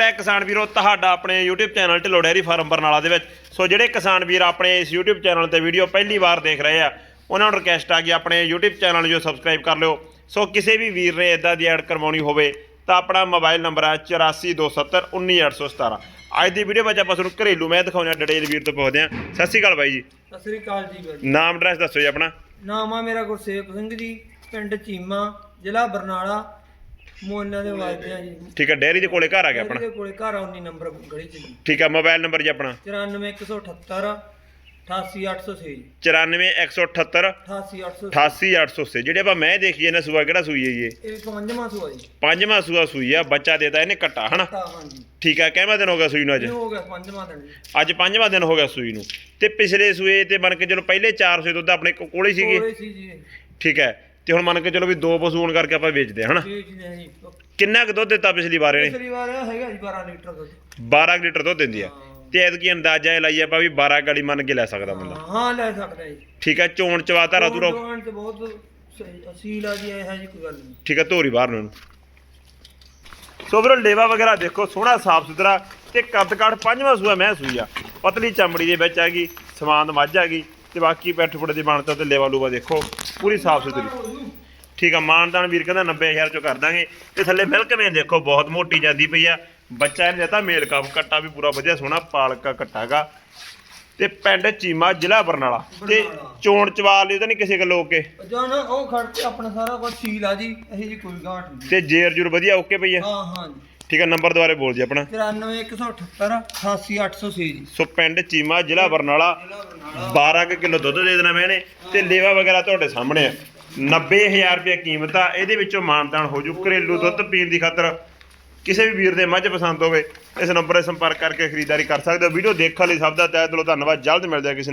ਸਵਾਗਤ ਹੈ ਕਿਸਾਨ ਵੀਰੋ ਤੁਹਾਡਾ ਆਪਣੇ YouTube channel Dhillon dairy farm Barnala ਦੇ ਵਿੱਚ। ਸੋ ਜਿਹੜੇ ਕਿਸਾਨ ਵੀਰ ਆਪਣੇ ਇਸ YouTube ਚੈਨਲ ਤੇ ਵੀਡੀਓ ਪਹਿਲੀ ਵਾਰ ਦੇਖ ਰਹੇ ਆ ਉਹਨਾਂ ਨੂੰ ਰਿਕਵੈਸਟ ਆ ਕਿ ਆਪਣੇ YouTube ਚੈਨਲ ਨੂੰ ਜੋ ਸਬਸਕ੍ਰਾਈਬ ਕਰ ਲਿਓ। ਸੋ ਕਿਸੇ ਵੀ ਵੀਰ ਨੇ ਇਦਾਂ ਦੀ ਐਡ ਕਰਵਾਉਣੀ ਹੋਵੇ ਤਾਂ ਆਪਣਾ ਮੋਬਾਈਲ ਨੰਬਰ ਹੈ 8427191817 ਅੱਜ ਦੀ ਵੀਡੀਓ ਵਿੱਚ ਆਪਾਂ ਤੁਹਾਨੂੰ ਘਰੇਲੂ ਮੈਂ ਦਿਖਾਉਣਾ ਡਿਟੇਲ ਵੀਰ ਤੋਂ ਪੁੱਛਦੇ ਆ ਸਤਿ ਸ਼੍ਰੀ ਅਕਾਲ ਬਾਈ ਜੀ। ਸਤਿ ਸ੍ਰੀ ਅਕਾਲ ਜੀ ਬਾਈ ਨਾਮ ਐਡਰੈਸ ਦੱਸੋ ਜੀ ਆਪਣਾ। ਨਾਮ ਆ ਮੇਰਾ ਗੁਰਸੇਵਕ ਸਿੰਘ ਜੀ ਪਿੰਡ ਚੀਮਾ ਜ਼ਿਲ੍ਹਾ ਬਰਨਾਲਾ। ਮੋਨਾ ਦੇ ਵਾਜਦੇ ਆ ਜੀ ਠੀਕ ਹੈ ਡੈਰੀ ਦੇ ਕੋਲੇ ਘਰ ਆ ਗਿਆ ਆਪਣਾ? ਇਹਦੇ ਕੋਲੇ ਘਰ ਆ 19 ਨੰਬਰ ਗਲੀ ਚ ਜੀ। ਠੀਕ ਹੈ ਮੋਬਾਈਲ ਨੰਬਰ ਜੀ ਆਪਣਾ? 94178 88806 ਜੀ। 94178 88806 88800 ਜਿਹੜੇ ਆਪਾਂ ਮੈਂ ਦੇਖੀ ਇਹਨੇ ਸੂਆ ਕਿਹੜਾ ਸੂਈ ਹੈ ਜੀ ਇਹ? ਇਹ ਪੰਜਵਾਂ ਸੂਆ ਜੀ। ਪੰਜਵਾਂ ਸੂਆ ਸੂਈ ਆ ਬੱਚਾ ਦੇਤਾ ਇਹਨੇ ਕੱਟਾ ਹਨਾ? ਤਾਂ ਹਾਂਜੀ। ਠੀਕ ਆ ਕਿੰਨਾ ਦਿਨ ਹੋ ਗਿਆ ਸੂਈ ਨੂੰ ਅੱਜ? ਇਹ ਹੋ ਗਿਆ ਪੰਜਵਾਂ ਦਿਨ ਜੀ। ਅੱਜ ਪੰਜਵਾਂ ਦਿਨ ਹੋ ਗਿਆ ਸੂਈ ਨੂੰ। ਤੇ ਪਿਛਲੇ ਸੂਏ ਤੇ ਮੰਨ ਕੇ ਚਲੋ ਪਹਿਲੇ 4 ਸੂਏ ਦੁੱਧ ਆਪਣੇ ਕੋ- ਕੋਲੇ ਸੀਗੇ? ਕੋਲੇ ਸੀ ਜੀ ਠੀਕ ਹੈ। ਤੇ ਹੁਣ ਮੰਨ ਕੇ ਚਲੋ ਵੀ ਦੋ ਪਸ਼ੂ ਹੋਣ ਕਰਕੇ ਆਪਾਂ ਵੇਚਦੇ ਹਾਂ ਹਨਾ? ਜੀ ਜੀ ਜੀ ਕਿੰਨਾ ਕੁ ਦੁੱਧ ਦਿੱਤਾ ਪਿਛਲੀ ਵਾਰ ਇਹਨੇ? ਪਿਛਲੀ ਵਾਰ ਹੈਗਾ ਜੀ 12 ਲੀਟਰ ਦੁੱਧ। 12 ਕੁ ਲੀਟਰ ਦੁੱਧ ਦਿੰਦੀ ਆ। ਹਾਂ। ਤੇ ਐਤਕੀ ਅੰਦਾਜ਼ਾ ਇਹ ਲਾਈਏ ਆਪਾਂ ਵੀ 12 ਗਾੜੀ ਮੰਨ ਕੇ ਲੈ ਸਕਦਾ ਬੰਦਾ। ਹਾਂ, ਲੈ ਸਕਦਾ ਜੀ। ਠੀਕ ਹੈ ਚੋਣ ਚਵਾ ਧਾਰਾ ਤੁਰੋ ਜਵਾਨ ਤੇ ਬਹੁਤ ਸਹੀ- ਅਸੀਲ ਆ ਜੀ ਇਹ ਹੈ ਜੀ ਕੋਈ ਗੱਲ ਨਹੀਂ। ਠੀਕ ਹੈ ਧੋਰੀ ਬਾਹਰ ਨੂੰ। ਸੋ ਵੀਰੋ ਲੇਵਾ ਵਗੈਰਾ ਦੇਖੋ ਸੋਹਣਾ ਸਾਫ਼ ਸੁਥਰਾ ਤੇ ਕੱਦ ਕਾਠ ਪੰਜਵਾਂ ਸੂਆ ਮੈਂ ਸੂਈ ਆ। ਪਤਲੀ ਚਮੜੀ ਦੇ ਵਿੱਚ ਹੈਗੀ ਸਮਾਨ ਮੱਝ ਹੈਗੀ ਤੇ ਬਾਕੀ ਪੈਠ ਫੁੱਟ ਦੀ ਬਣਤਾ ਤੇ ਲੇਵਾ ਲੂਵਾ ਦੇਖੋ ਪੂਰੀ ਸਾਫ਼ ਸੁਥਰੀ। ਠੀਕ ਆ ਮਾਨਦਾਨ ਵੀਰ ਕਹਿੰਦਾ 90000 ਚੋਂ ਕਰ ਦਾਂਗੇ। ਤੇ ਥੱਲੇ ਮਿਲਕ ਮੇਂ ਦੇਖੋ ਬਹੁਤ ਮੋਟੀ ਜਾਂਦੀ ਪਈ ਆ। ਬੱਚਾ ਇਹਨੇ ਦਿੱਤਾ ਮੇਲ ਕਾਪ ਕੱਟਾ ਵੀ ਪੂਰਾ ਵਧੀਆ ਸੋਹਣਾ ਪਾਲਕਾ ਕੱਟਾਗਾ ਤੇ ਪਿੰਡ ਚੀਮਾ ਜ਼ਿਲ੍ਹਾ ਬਰਨਾਲਾ। ਤੇ। ਚੋਣ ਚਵਾਲ ਲਈ ਤਾਂ ਨਹੀਂ ਕਿਸੇ ਗੱਲੋਂ ਓਕੇ? ਜੋ ਨਾ ਉਹ ਖੜ ਕੇ ਆਪਣਾ ਸਾਰਾ ਕੁਝ ਸੀਲ ਆ ਜੀ ਇਹ ਜੀ ਕੋਈ ਗਾਂਠ ਨਹੀਂ। ਤੇ ਜੇਰ ਜੁਰ ਵਧੀਆ ਓਕੇ ਪਈ ਆ? ਹਾਂ ਹਾਂ ਜੀ। ਠੀਕ ਆ ਨੰਬਰ ਦੁਬਾਰੇ ਬੋਲ ਜੀ ਆਪਣਾ। 94178 88806 ਜੀ। ਸੋ ਪਿੰਡ ਚੀਮਾ ਜ਼ਿਲ੍ਹਾ ਬਰਨਾਲਾ ਜ਼ਿਲ੍ਹਾ ਬਰਨਾਲਾ 12 ਕੁ ਕਿਲੋ ਦੁੱਧ ਦੇ ਦੇਣਾ ਮੈਨੇ ਤੇ ਲੇਵਾ ਵਗੈਰਾ ਤੁਹਾਡੇ ਸਾਹਮਣੇ ਆ। 90000 ਰੁਪਏ ਕੀਮਤ ਆ ਇਹਦੇ ਵਿੱਚੋਂ ਮਾਨਤਾਨ ਹੋ ਜੂ ਘਰੇਲੂ ਦੁੱਧ ਪੀਣ ਦੀ ਖਾਤਰ। ਕਿਸੇ ਵੀ ਵੀਰ ਦੇ ਮੱਝ ਪਸੰਦ ਹੋਵੇ ਇਸ ਨੰਬਰ 'ਤੇ ਸੰਪਰਕ ਕਰਕੇ ਖਰੀਦਦਾਰੀ ਕਰ ਸਕਦੇ ਹੋ। ਵੀਡੀਓ ਦੇਖਣ ਲਈ ਸਭ ਦਾ ਤਹਿ ਦਿਲੋਂ ਧੰਨਵਾਦ ਜਲਦ ਮਿਲਦੇ ਆ ਕਿਸੇ